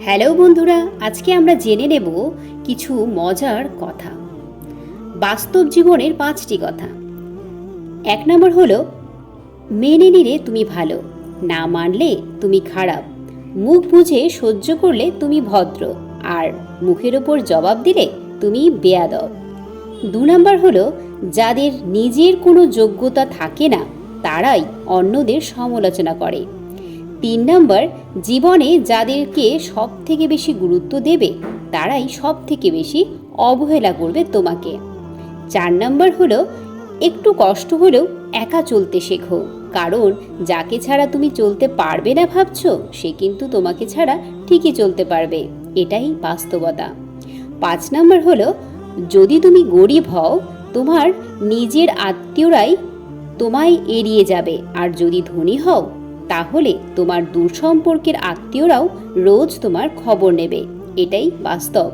Hello বন্ধুরা, আজকে আমরা জেনে নেব কিছু মজার কথা। বাস্তব জীবনের পাঁচটি কথা। এক নম্বর হলো, মেনে নিলে তুমি ভালো, না মানলে তুমি খারাপ। মুখ বুঝে সহ্য করলে তুমি ভদ্র, আর মুখের ওপর জবাব দিলে তুমি বেয়াদব। দু নম্বর হলো, যাদের নিজের কোনো যোগ্যতা থাকে না, তারাই অন্যদের সমালোচনা করে। তিন নম্বর, জীবনে যাদেরকে সব থেকে বেশি গুরুত্ব দেবে, তারাই সব থেকে বেশি অবহেলা করবে তোমাকে। চার নম্বর হলো, একটু কষ্ট হলেও একা চলতে শেখো, কারণ যাকে ছাড়া তুমি চলতে পারবে না ভাবছ, সে কিন্তু তোমাকে ছাড়া ঠিকই চলতে পারবে, এটাই বাস্তবতা। পাঁচ নম্বর হলো, যদি তুমি গরিব হও, তোমার নিজের আত্মীয়রাই তোমায় এড়িয়ে যাবে, আর যদি ধনী হও তাহলে তোমার দূর সম্পর্কের আত্মীয়রাও রোজ তোমার খবর নেবে। এটাই বাস্তব।